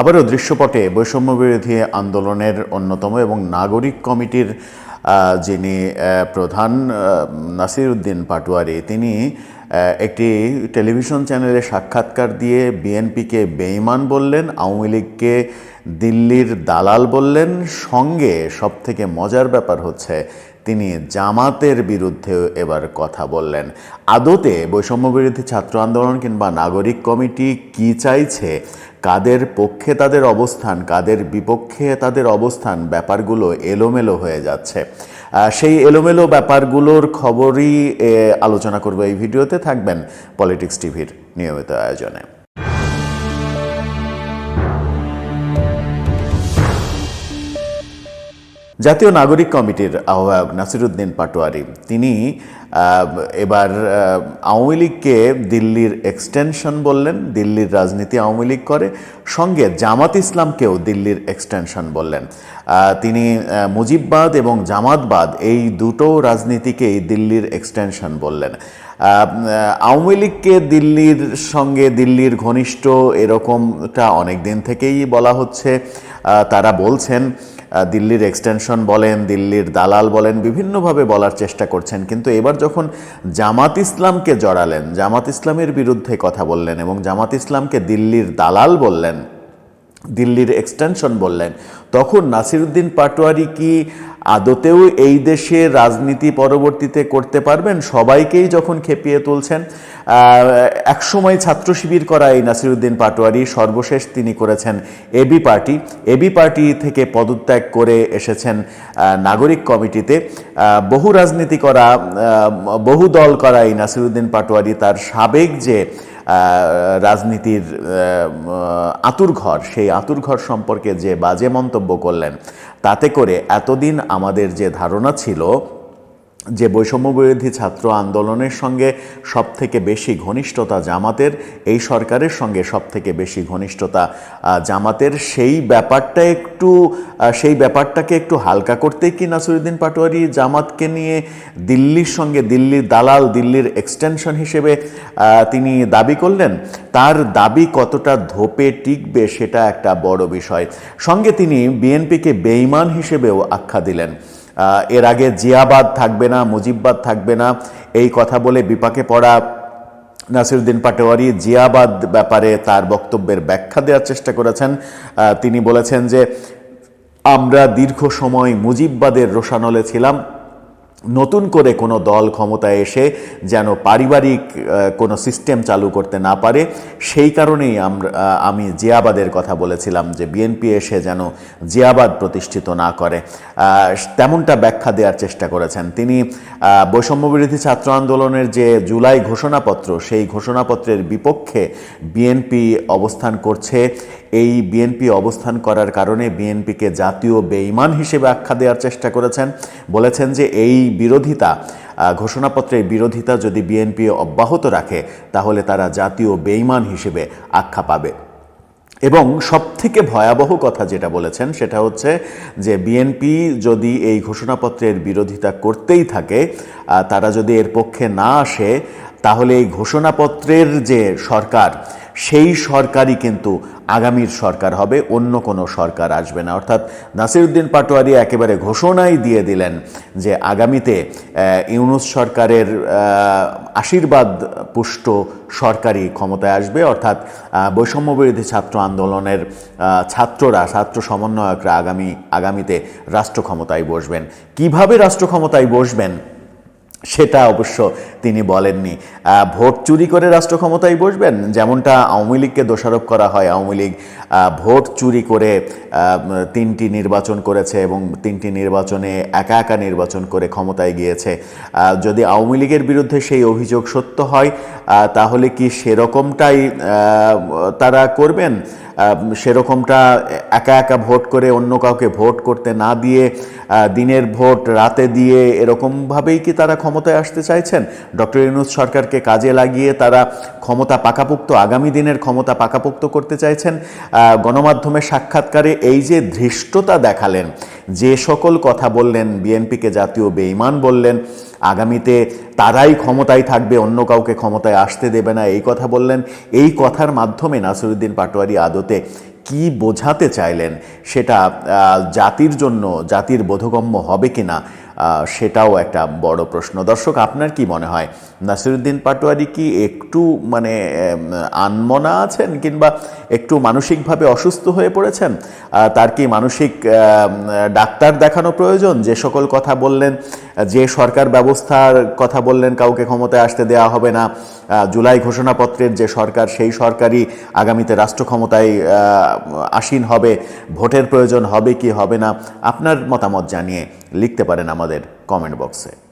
আবারও দৃশ্যপটে বৈষম্য বিরোধী আন্দোলনের অন্যতম এবং নাগরিক কমিটির যিনি প্রধান নাসির উদ্দিন পাটোয়ারি, তিনি একটি টেলিভিশন চ্যানেলে সাক্ষাৎকার দিয়ে বিএনপিকে বেঈমান বললেন, আওয়ামী লীগকে দিল্লির দালাল বললেন। সঙ্গে সবথেকে মজার ব্যাপার হচ্ছে তিনি জামাতের বিরুদ্ধেও এবার কথা বললেন। আদতে বৈষম্য বিরোধী ছাত্র আন্দোলন কিংবা নাগরিক কমিটি কি চাইছে, কাদের পক্ষে তাদের অবস্থান, কাদের বিপক্ষে তাদের অবস্থান, ব্যাপারগুলো এলোমেলো হয়ে যাচ্ছে। সেই এলোমেলো ব্যাপারগুলোর খবরই আলোচনা করব এই ভিডিওতে। থাকবেন পলিটিক্স টিভির নিয়মিত আয়োজনে। জাতীয় নাগরিক কমিটির আহ্বায়ক নাসিরুদ্দিন পাটোয়ারি, তিনি এবার আওয়ামী লীগকে দিল্লির এক্সটেনশন বললেন, দিল্লির রাজনীতি আওয়ামী লীগ করে, সঙ্গে জামাত ইসলামকেও দিল্লির এক্সটেনশন বললেন। তিনি মুজিববাদ এবং জামাতবাদ এই দুটো রাজনীতিকেই দিল্লির এক্সটেনশন বললেন। আওয়ামী লীগকে দিল্লির সঙ্গে দিল্লির ঘনিষ্ঠ এরকমটা অনেক দিন থেকেই বলা হচ্ছে। তারা বলছেন দিল্লির এক্সটেনশন বলেন, দিল্লির দালাল বলেন, বিভিন্নভাবে বলার চেষ্টা করছেন। কিন্তু এবার যখন জামাত ইসলামকে জড়ালেন, জামাত ইসলামের বিরুদ্ধে কথা বললেন এবং জামাত ইসলামকে দিল্লির দালাল বললেন, দিল্লির এক্সটেনশন বললেন, তখন নাসিরুদ্দিন পাটোয়ারি কি আদতেও এই দেশে রাজনীতি পরবর্তীতে করতে পারবেন? সবাইকেই যখন খেপিয়ে তুলছেন এক সময় ছাত্র শিবির করা এই নাসিরুদ্দিন পাটোয়ারি, সর্বশেষ তিনি করেছেন এবি পার্টি এবি পার্টি থেকে পদত্যাগ করে এসেছেন নাগরিক কমিটিতে। বহু রাজনীতি করা বহু দল করা এই নাসিরুদ্দিন পাটোয়ারি তার সাবেক যে রাজনীতির আতুর ঘর, সেই আতুর ঘর সম্পর্কে যে বাজে মন্তব্য করলেন, তাতে করে এতদিন আমাদের যে ধারণা ছিল যে বৈষম্য বিরোধী ছাত্র আন্দোলনের সঙ্গে সবথেকে বেশি ঘনিষ্ঠতা জামাতের, এই সরকারের সঙ্গে সবথেকে বেশি ঘনিষ্ঠতা জামাতের, সেই ব্যাপারটা একটু সেই ব্যাপারটাকে একটু হালকা করতেই কি নাসিরুদ্দিন পাটোয়ারি জামাতকে নিয়ে দিল্লির সঙ্গে দিল্লির দালাল, দিল্লির এক্সটেনশন হিসেবে তিনি দাবি করলেন? তার দাবি কতটা ধোপে টিকবে সেটা একটা বড় বিষয়। সঙ্গে তিনি বিএনপিকে বেইমান হিসেবেও আখ্যা দিলেন। এর আগে জিয়াবাদ থাকবে না, মুজিববাদ থাকবে না। এই কথা বলে বিপাকে পড়া নাসিরুদ্দিন পাটোয়ারি জিয়াবাদ ব্যাপারে তার বক্তব্যের ব্যাখ্যা দেওয়ার চেষ্টা করেছেন। তিনি বলেছেন যে, আমরা দীর্ঘ সময় মুজিববাদের রোশানলে ছিলাম নতুন করে কোনো দল ক্ষমতায় এসে যেন পারিবারিক কোনো সিস্টেম চালু করতে না পারে সেই কারণেই আমরা আমি জিয়াবাদের কথা বলেছিলাম যে বিএনপি এসে যেন জিয়াবাদ প্রতিষ্ঠিত না করে। তেমনটা ব্যাখ্যা দেওয়ার চেষ্টা করেছেন। তিনি আহ, বৈষম্য বিরোধী ছাত্র আন্দোলনের যে জুলাই ঘোষণাপত্র সেই ঘোষণাপত্রের বিপক্ষে বিএনপি অবস্থান করছে। এই বিএনপি অবস্থান করার কারণে বিএনপিকে জাতীয় বেঈমান হিসেবে আখ্যা দেওয়ার চেষ্টা করেছেন। বলেছেন যে এই বিরোধিতা ঘোষণাপত্রের বিরোধিতা যদি বিএনপি অব্যাহত রাখে, তাহলে তারা জাতীয় বেঈমান হিসেবে আখ্যা পাবে। এবং সবথেকে ভয়াবহ কথা যেটা বলেছেন, সেটা হচ্ছে যে বিএনপি যদি এই ঘোষণাপত্রের বিরোধিতা করতেই থাকে তারা যদি এর পক্ষে না আসে, তাহলে এই ঘোষণাপত্রের যে সরকার সেই সরকারই কিন্তু আগামীর সরকার হবে অন্য কোনো সরকার আসবে না। অর্থাৎ নাসিরুদ্দিন পাটোয়ারি একেবারে ঘোষণাই দিয়ে দিলেন যে আগামীতে ইউনুস সরকারের আশীর্বাদ পুষ্ট সরকারি ক্ষমতায় আসবে। অর্থাৎ আহ, বৈষম্য বিরোধী ছাত্র আন্দোলনের ছাত্ররা ছাত্র সমন্বয়করা আগামী আগামীতে রাষ্ট্র ক্ষমতায় বসবেন। কীভাবে রাষ্ট্র ক্ষমতায় বসবেন সেটা অবশ্য তিনি বলেননি। ভোট চুরি করে রাষ্ট্র ক্ষমতায় বসবেন? যেমনটা আওয়ামী লীগকে দোষারোপ করা হয়। আওয়ামী লীগ ভোট চুরি করে তিনটি নির্বাচন করেছে এবং তিনটি নির্বাচনে একা একা নির্বাচন করে ক্ষমতায় গিয়েছে। যদি আওয়ামী লীগের বিরুদ্ধে সেই অভিযোগ সত্য হয় তাহলে কি সেরকমটাই তারা করবেন? সেরকমটা একা একা ভোট করে অন্য কাউকে ভোট করতে না দিয়ে দিনের ভোট রাতে দিয়ে এরকমভাবেই কি তারা ক্ষমতায় আসতে চাইছেন? ডক্টর ইউনুস সরকারকে কাজে লাগিয়ে তারা ক্ষমতা পাকাপোক্ত আগামী দিনের ক্ষমতা পাকাপোক্ত করতে চাইছেন। গণমাধ্যমের সাক্ষাৎকারে এই যে ধৃষ্টতা দেখালেন যে সকল কথা বললেন বিএনপিকে জাতীয় বেঈমান বললেন আগামীতে তারাই ক্ষমতায় থাকবে অন্য কাউকে ক্ষমতায় আসতে দেবে না এই কথা বললেন। এই কথার মাধ্যমে নাসিরুদ্দিন পাটোয়ারি আদতে কি বোঝাতে চাইলেন সেটা জাতির জন্য জাতির বোধগম্য হবে কিনা আহ, সেটাও একটা বড় প্রশ্ন। দর্শক, আপনার কি মনে হয়, নাসিরুদ্দিন পাটোয়ারি কি একটু মানে আনমনা আছেন কিংবা একটু মানসিকভাবে অসুস্থ হয়ে পড়েছেন? তার কি মানসিক ডাক্তার দেখানো প্রয়োজন? যে সকল কথা বললেন যে সরকার ব্যবস্থার কথা বললেন, কাউকে ক্ষমতায় আসতে দেওয়া হবে না। জুলাই ঘোষণাপত্রের যে সরকার, সেই সরকারই আগামীতে রাষ্ট্র ক্ষমতায় আসীন হবে। ভোটের প্রয়োজন হবে কি হবে না, আপনার মতামত জানিয়ে লিখতে পারেন আমাদের কমেন্ট বক্সে